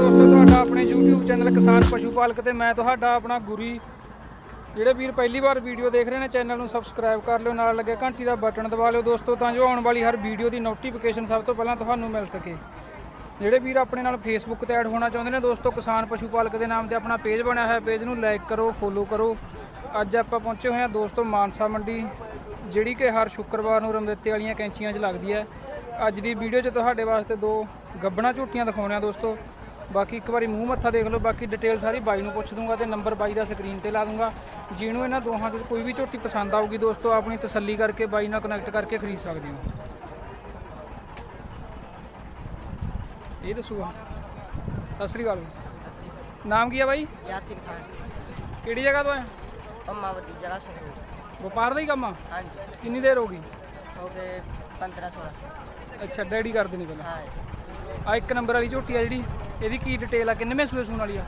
ਦੋਸਤੋ, ਤੁਹਾਡਾ ਆਪਣੇ YouTube ਚੈਨਲ ਕਿਸਾਨ ਪਸ਼ੂ ਪਾਲਕ ਤੇ ਮੈਂ ਤੁਹਾਡਾ ਆਪਣਾ ਗੁਰੀ। ਜਿਹੜੇ ਵੀਰ ਪਹਿਲੀ ਵਾਰ ਵੀਡੀਓ ਦੇਖ ਰਹੇ ਨੇ, ਚੈਨਲ ਨੂੰ ਸਬਸਕ੍ਰਾਈਬ ਕਰ ਲਿਓ, ਨਾਲ ਲੱਗੇ ਘੰਟੀ ਦਾ ਬਟਨ ਦਬਾ ਲਿਓ ਦੋਸਤੋ, ਤਾਂ ਜੋ ਆਉਣ ਵਾਲੀ ਹਰ ਵੀਡੀਓ ਦੀ ਨੋਟੀਫਿਕੇਸ਼ਨ ਸਭ ਤੋਂ ਪਹਿਲਾਂ ਤੁਹਾਨੂੰ ਮਿਲ ਸਕੇ। ਜਿਹੜੇ ਵੀਰ ਆਪਣੇ ਨਾਲ ਫੇਸਬੁੱਕ ਤੇ ਐਡ ਹੋਣਾ ਚਾਹੁੰਦੇ ਨੇ ਦੋਸਤੋ, ਕਿਸਾਨ ਪਸ਼ੂ ਪਾਲਕ ਦੇ ਨਾਮ ਤੇ ਆਪਣਾ ਪੇਜ ਬਣਿਆ ਹੋਇਆ ਪੇਜ ਨੂੰ ਲਾਈਕ ਕਰੋ ਫੋਲੋ ਕਰੋ। ਅੱਜ ਆਪਾਂ ਪਹੁੰਚੇ ਹੋਏ ਹਾਂ ਦੋਸਤੋ ਮਾਨਸਾ ਮੰਡੀ, ਜਿਹੜੀ ਕਿ ਹਰ ਸ਼ੁੱਕਰਵਾਰ ਨੂੰ ਰਮਦਿੱਤੇ ਵਾਲੀਆਂ ਕੈਂਚੀਆਂ 'ਚ ਲੱਗਦੀ ਹੈ। ਅੱਜ ਦੀ ਵੀਡੀਓ 'ਚ ਤੁਹਾਡੇ ਵਾਸਤੇ ਦੋ ਗੱਬਣਾ ਝੂਟੀਆਂ ਦਿਖਾਉਣੇ ਆ ਦੋਸਤੋ। ਬਾਕੀ ਇੱਕ ਵਾਰੀ ਮੂੰਹ ਮੱਥਾ ਦੇਖ ਲਓ ਬਾਕੀ ਡਿਟੇਲ ਸਾਰੀ ਬਾਈ ਨੂੰ ਪੁੱਛ ਦੂੰਗਾ ਤੇ ਨੰਬਰ ਬਾਈ ਦਾ ਸਕਰੀਨ ਤੇ ਲਾ ਦੂੰਗਾ। ਜਿਹਨੂੰ ਇਹਨਾਂ ਦੋਹਾਂ 'ਚੋਂ ਕੋਈ ਵੀ ਝੋਟੀ ਪਸੰਦ ਆਊਗੀ ਦੋਸਤੋ ਆਪਣੀ ਤਸੱਲੀ ਕਰਕੇ ਬਾਈ ਨਾਲ ਕਨੈਕਟ ਕਰਕੇ ਖਰੀਦ ਸਕਦੇ ਹੋ। ਇਹ ਦੱਸੂਗਾ ਸਤਿ ਸ੍ਰੀ ਅਕਾਲ। ਨਾਮ ਕੀ ਆ ਬਾਈ? ਯਾਸਿਰ ਖਾਨ। ਕਿਹੜੀ ਜਗ੍ਹਾ ਤੋਂ ਆਇਆ ਅੰਮਾਵਤੀ ਜਰਾ ਸੰਗਰੂਰ। ਵਪਾਰ ਦਾ ਹੀ ਕੰਮ ਆ? ਹਾਂਜੀ। ਕਿੰਨੀ ਦੇਰ ਹੋ ਗਈ? ਹੋ ਗਏ 15 16 ਸਾਲ ਅੱਛਾ ਡੈਡੀ ਕਰਦੇ ਨੇ ਪਹਿਲਾਂ। ਹਾਂ ਆ ਇੱਕ ਨੰਬਰ ਵਾਲੀ ਝੋਟੀ ਆ ਜਿਹੜੀ। ਇਹਦੀ ਕੀ ਡਿਟੇਲ ਆ? ਕਿੰਨੇਵੇਂ ਸੂਏ ਸੂਣ ਵਾਲੀ ਆ?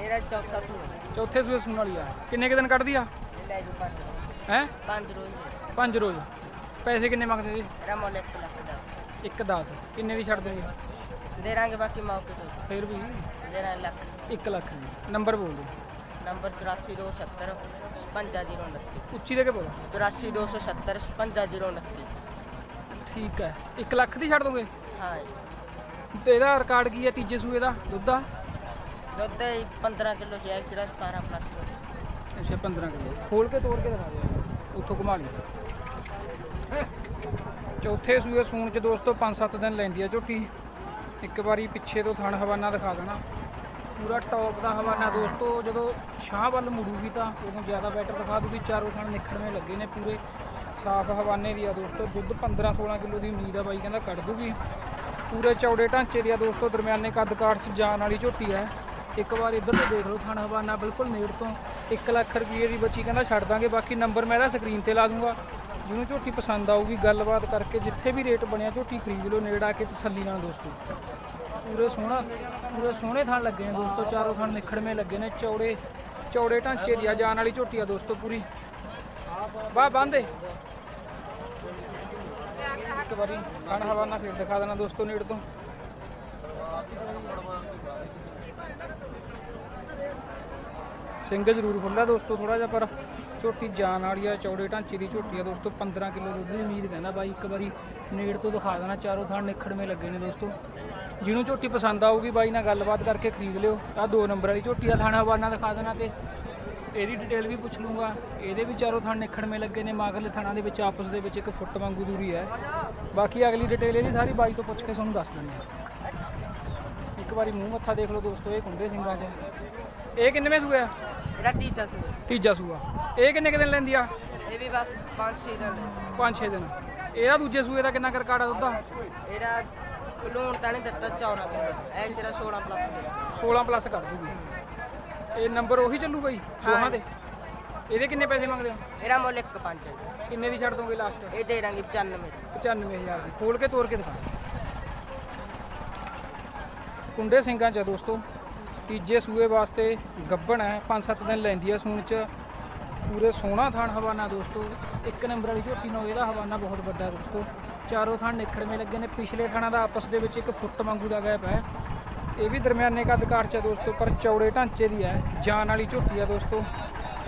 ਇਹਦਾ ਚੌਥਾ ਸੂਆ। ਚੌਥੇ ਸੂਏ ਸੂਣ ਵਾਲੀ ਆ। ਕਿੰਨੇ ਕੁ ਦਿਨ ਕੱਢਦੀ ਆ? ਲੈ ਜੂ ਪੰਜ ਰੋਜ਼। ਹੈ? ਪੰਜ ਰੋਜ਼। ਪੰਜ ਰੋਜ਼। ਪੈਸੇ ਕਿੰਨੇ ਮੰਗਦੇ ਜੀ? ਇਹਦਾ ਮੁੱਲ ਇੱਕ ਲੱਖ ਦਾ। ਇੱਕ 10 ਕਿੰਨੇ ਦੀ ਛੱਡ ਦੇਣਗੇ ਦੇ ਰਾਂਗੇ ਬਾਕੀ ਮੌਕੇ ਤੋਂ। ਫੇਰ ਵੀ? ਦੇ ਰਾਂ ਲੱਖ। 1 ਲੱਖ ਦੀ। ਨੰਬਰ ਬੋਲ ਦਿਓ। ਨੰਬਰ 8427 55029 ਉੱਚੀ ਦੇ ਕੇ ਬੋਲ। 8427 55029 ਠੀਕ ਹੈ। 1 ਲੱਖ ਦੀ ਛੱਡ ਦੋਗੇ? ਹਾਂ ਜੀ। ਤੇ ਇਹਦਾ ਰਿਕਾਰਡ ਕੀ ਹੈ ਤੀਜੇ ਸੂਏ ਦਾ ਦੁੱਧ ਦਾ? ਦੁੱਧ ਹੀ 15 ਕਿਲੋ ਚ ਜਿਹੜਾ 17 ਪਲੱਸ ਹੋ ਅੱਛਾ 15 ਕਿਲੋ। ਖੋਲ ਕੇ ਤੋੜ ਕੇ ਦਿਖਾ ਦਿਓ ਉੱਥੋਂ ਘੁਮਾ ਲਈ। ਚੌਥੇ ਸੂਏ ਸੂਣ ਚ ਦੋਸਤੋ 5-7 ਦਿਨ ਲੈਂਦੀ ਆ ਝੋਟੀ। ਇੱਕ ਵਾਰੀ ਪਿੱਛੇ ਤੋਂ ਥਣ ਹਵਾਨਾ ਦਿਖਾ ਦੇਣਾ। ਪੂਰਾ ਟੌਪ ਦਾ ਹਵਾਨਾ ਦੋਸਤੋ ਜਦੋਂ ਛਾਂ ਵੱਲ ਮੁੜੂਗੀ ਤਾਂ ਉਦੋਂ ਜ਼ਿਆਦਾ ਬੈਟਰ ਦਿਖਾ ਦੂਗੀ। ਚਾਰੋਂ ਥਣ ਨਿਖੜਵੇਂ ਲੱਗੇ ਨੇ ਪੂਰੇ। ਸਾਫ਼ ਹਵਾਨੇ ਦੀ ਆ ਦੋਸਤੋ। ਦੁੱਧ 15-16 ਕਿਲੋ ਦੀ ਉਮੀਦ ਆ ਬਾਈ ਕਹਿੰਦਾ ਕੱਢ ਦੂਗੀ। ਪੂਰੇ ਚੌੜੇ ਢਾਂਚੇ ਦੀ ਆ ਦੋਸਤੋ ਦਰਮਿਆਨੇ ਕੱਦ ਕਾਠ ਚ ਜਾਣ ਵਾਲੀ ਝੋਟੀ ਹੈ। ਇੱਕ ਵਾਰ ਇੱਧਰ ਤੋਂ ਦੇਖ ਲਓ, ਥਣ ਹਵਾਨਾ ਬਿਲਕੁਲ ਨੇੜ ਤੋਂ। 1 ਲੱਖ ਰੁਪਏ ਦੀ ਬੱਚੀ ਕਹਿੰਦਾ ਛੱਡ ਦਾਂਗੇ, ਬਾਕੀ ਨੰਬਰ ਮੈਂ ਇਹਦਾ ਸਕਰੀਨ ਤੇ ਲਾ ਦੂੰਗਾ। ਜਿਹਨੂੰ ਝੋਟੀ ਪਸੰਦ ਆਊਗੀ, ਗੱਲਬਾਤ ਕਰਕੇ ਜਿੱਥੇ ਵੀ ਰੇਟ ਬਣਿਆ ਝੋਟੀ ਖਰੀਦ ਲਓ, ਨੇੜ ਆ ਕੇ ਤਸੱਲੀ ਨਾਲ ਦੋਸਤੋ। ਪੂਰੇ ਸੋਹਣਾ, ਪੂਰੇ ਸੋਹਣੇ ਥਣ ਲੱਗੇ ਨੇ ਦੋਸਤੋ, ਚਾਰੋਂ ਥਣ ਨਿਖੜਵੇਂ ਲੱਗੇ ਨੇ, ਚੌੜੇ ਚੌੜੇ ਢਾਂਚੇ ਦੀ ਆ ਜਾਣ ਵਾਲੀ ਝੋਟੀ ਆ ਦੋਸਤੋ ਪੂਰੀ। ਵਾਹ, ਬੰਦੇ ਇੱਕ ਵਾਰੀ ਖਾਣ ਹਵਾਨਾ ਫਿਰ ਦਿਖਾ ਦੇਣਾ ਦੋਸਤੋ ਨੇੜ ਤੋਂ। ਸਿੰਘ ਜ਼ਰੂਰ ਖੁੱਲਾ ਦੋਸਤੋ ਥੋੜਾ ਜਿਹਾ, ਪਰ ਝੋਟੀ ਜਾਨ ਵਾਲੀ ਆ, ਚੌੜੇ ਢਾਂਚੇ ਦੀ ਝੋਟੀ ਆ ਦੋਸਤੋ 15 ਕਿਲੋ ਦੁੱਧ ਦੀ ਉਮੀਦ ਕਹਿੰਦਾ ਬਾਈ, ਇੱਕ ਵਾਰੀ ਨੇੜ ਤੋਂ ਦਿਖਾ ਦੇਣਾ, ਚਾਰੋਂ ਥਾਂ ਨਿਖੜਵੇਂ ਲੱਗੇ ਨੇ ਦੋਸਤੋ। ਜਿਹਨੂੰ ਝੋਟੀ ਪਸੰਦ ਆਊਗੀ ਬਾਈ ਨਾਲ ਗੱਲਬਾਤ ਕਰਕੇ ਖਰੀਦ ਲਿਓ ਆ ਦੋ ਨੰਬਰ ਵਾਲੀ ਝੋਟੀ ਦਾ ਥਾਣਾ ਹਵਾਨਾ ਦਿਖਾ ਦੇਣਾ ਤੇ ਇਹਦੀ ਡਿਟੇਲ ਵੀ ਪੁੱਛ ਲੂੰਗਾ। ਇਹਦੇ ਵੀ ਚਾਰੋਂ ਥਾਂ ਨਿਖੜਵੇਂ ਲੱਗੇ ਨੇ ਮਾਗਲੇ ਥਾਣਾ ਦੇ ਵਿੱਚ ਆਪਸ ਦੇ ਵਿੱਚ ਇੱਕ ਫੁੱਟ ਵਾਂਗੂ ਦੂਰੀ ਹੈ। ਬਾਕੀ ਅਗਲੀ ਡਿਟੇਲ ਇਹਦੀ ਸਾਰੀ ਬਾਈ ਤੋਂ ਪੁੱਛ ਕੇ ਤੁਹਾਨੂੰ ਦੱਸ ਦਿੰਦੇ ਹਾਂ। ਇੱਕ ਵਾਰੀ ਮੂੰਹ ਮੱਥਾ ਦੇਖ ਲਓ ਦੋਸਤੋ ਇਹ ਕੁੰਡੇ ਸਿੰਘਾਂ 'ਚ। ਇਹ ਕਿੰਨੇਵੇਂ ਸੂਆ ਇਹਦਾ ਤੀਜਾ ਸੂਆ। ਤੀਜਾ ਸੂਆ। ਇਹ ਕਿੰਨੇ ਕੁ ਦਿਨ ਲੈਂਦੀ ਆ? ਇਹ ਵੀ ਬਸ 5-6 ਦਿਨ ਦੇ 5-6 ਦਿਨ। ਇਹਦਾ ਦੂਜੇ ਸੂਏ ਦਾ ਕਿੰਨਾ ਕਰਕਾੜਾ ਦੁੱਧ ਆ ਇਹਦਾ ਲੂਣ ਤਾਂ ਨਹੀਂ ਦਿੱਤਾ 14 ਕਿਲੋ ਇਹ ਤੇਰਾ 16 ਪਲੱਸ ਦੇ 16 ਪਲੱਸ ਕਰ ਦੂਗੀ। ਇਹ ਨੰਬਰ ਉਹੀ ਚੱਲੂਗਾ ਜੀ ਦੋਹਾਂ ਦੇ? ਇਹਦੇ ਕਿੰਨੇ ਪੈਸੇ ਮੰਗਦੇ ਹੋ? ਇਹਦਾ ਮੁੱਲ ਇੱਕ ਪੰਜ ਹੈ ਕਿੰਨੇ ਦੀ ਛੱਡ ਦੋਗੇ ਲਾਸਟ ਇਹ ਦੇ ਦਾਂਗੇ 95 ਦੀ। 95000 ਦੀ। ਖੋਲ ਕੇ ਤੋੜ ਕੇ ਦਿਖਾ। ਕੁੰਡੇ ਸਿੰਘਾਂ ਚ ਆ ਦੋਸਤੋ। ਤੀਜੇ ਸੂਏ ਵਾਸਤੇ ਗੱਬਣ ਹੈ। 5-7 ਦਿਨ ਲੈਂਦੀ ਹੈ ਸੂਣ ਚ। ਪੂਰੇ ਸੋਹਣਾ ਥਾਣ ਹਵਾਨਾ ਦੋਸਤੋ। ਇੱਕ ਨੰਬਰ ਵਾਲੀ ਝੋਟੀ ਨਾਲ ਇਹਦਾ ਹਵਾਨਾ ਬਹੁਤ ਵੱਡਾ ਦੋਸਤੋ। ਚਾਰੋਂ ਥਾਣ ਨਿਖੜਵੇਂ ਲੱਗੇ ਨੇ। ਪਿਛਲੇ ਥਾਣਾ ਦਾ ਆਪਸ ਦੇ ਵਿੱਚ ਇੱਕ ਫੁੱਟ ਵਾਂਗੂ ਦਾ ਗੈਪ ਹੈ। ਇਹ ਵੀ ਦਰਮਿਆਨੇ ਕੱਦ ਕਾਰ ਚ ਹੈ ਦੋਸਤੋ, ਪਰ ਚੌੜੇ ਢਾਂਚੇ ਦੀ ਹੈ। ਜਾਨ ਵਾਲੀ ਝੋਟੀ ਆ ਦੋਸਤੋ।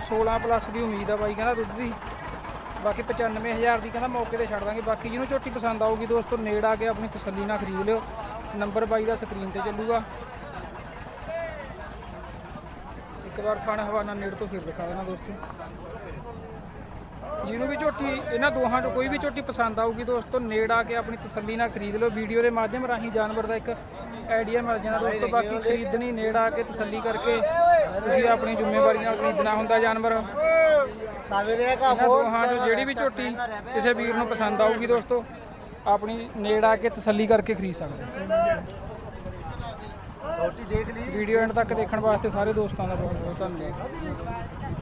16 ਪਲੱਸ ਦੀ ਉਮੀਦ ਆ ਬਾਈ, ਕਹਿੰਦਾ ਦੁੱਧ ਦੀ। ਬਾਕੀ 95000 ਦੀ ਕਹਿੰਦਾ ਮੌਕੇ ਤੇ ਛੱਡ ਦਾਂਗੇ। ਬਾਕੀ ਜਿਹਨੂੰ ਝੋਟੀ ਪਸੰਦ ਆਊਗੀ ਦੋਸਤੋ, ਨੇੜ ਆ ਕੇ ਆਪਣੀ ਤਸੱਲੀ ਨਾਲ ਖਰੀਦ ਲਿਓ। ਨੰਬਰ ਬਾਈ ਦਾ ਸਕਰੀਨ ਤੇ ਚੱਲੂਗਾ। ਇੱਕ ਵਾਰ ਫਣ ਹਵਾਨਾ ਨੇੜ ਤੋਂ ਫਿਰ ਦਿਖਾ ਦੇਣਾ ਦੋਸਤੋ। ਜਿਹਨੂੰ ਵੀ ਝੋਟੀ, ਇਹਨਾਂ ਦੋਹਾਂ ਚੋਂ ਕੋਈ ਵੀ ਝੋਟੀ ਪਸੰਦ ਆਊਗੀ ਦੋਸਤੋ, ਨੇੜ ਆ ਕੇ ਆਪਣੀ ਤਸੱਲੀ ਨਾਲ ਖਰੀਦ ਲਓ। ਵੀਡੀਓ ਦੇ ਮਾਧਿਅਮ ਰਾਹੀਂ ਜਾਨਵਰ ਦਾ ਇੱਕ ਆਈਡੀਆ ਮਿਲ ਜਾਣਾ ਦੋਸਤੋ ਬਾਕੀ ਖਰੀਦਣੀ ਨੇੜ ਆ ਕੇ ਤਸੱਲੀ ਕਰਕੇ ਤੁਸੀਂ ਆਪਣੀ ਜ਼ਿੰਮੇਵਾਰੀ ਨਾਲ ਖਰੀਦਣਾ ਹੁੰਦਾ ਜਾਨਵਰ। ਦੋਹਾਂ ਚੋਂ ਜਿਹੜੀ ਵੀ ਝੋਟੀ ਕਿਸੇ ਵੀਰ ਨੂੰ ਪਸੰਦ ਆਊਗੀ ਦੋਸਤੋ ਆਪਣੀ ਨੇੜ ਆ ਕੇ ਤਸੱਲੀ ਕਰਕੇ ਖਰੀਦ ਸਕਦੇ ਛੋਟੀ ਦੇਖ ਲਈ। ਵੀਡੀਓ ਐਂਡ ਤੱਕ ਦੇਖਣ ਵਾਸਤੇ ਸਾਰੇ ਦੋਸਤਾਂ ਦਾ ਬਹੁਤ ਬਹੁਤ ਧੰਨਵਾਦ।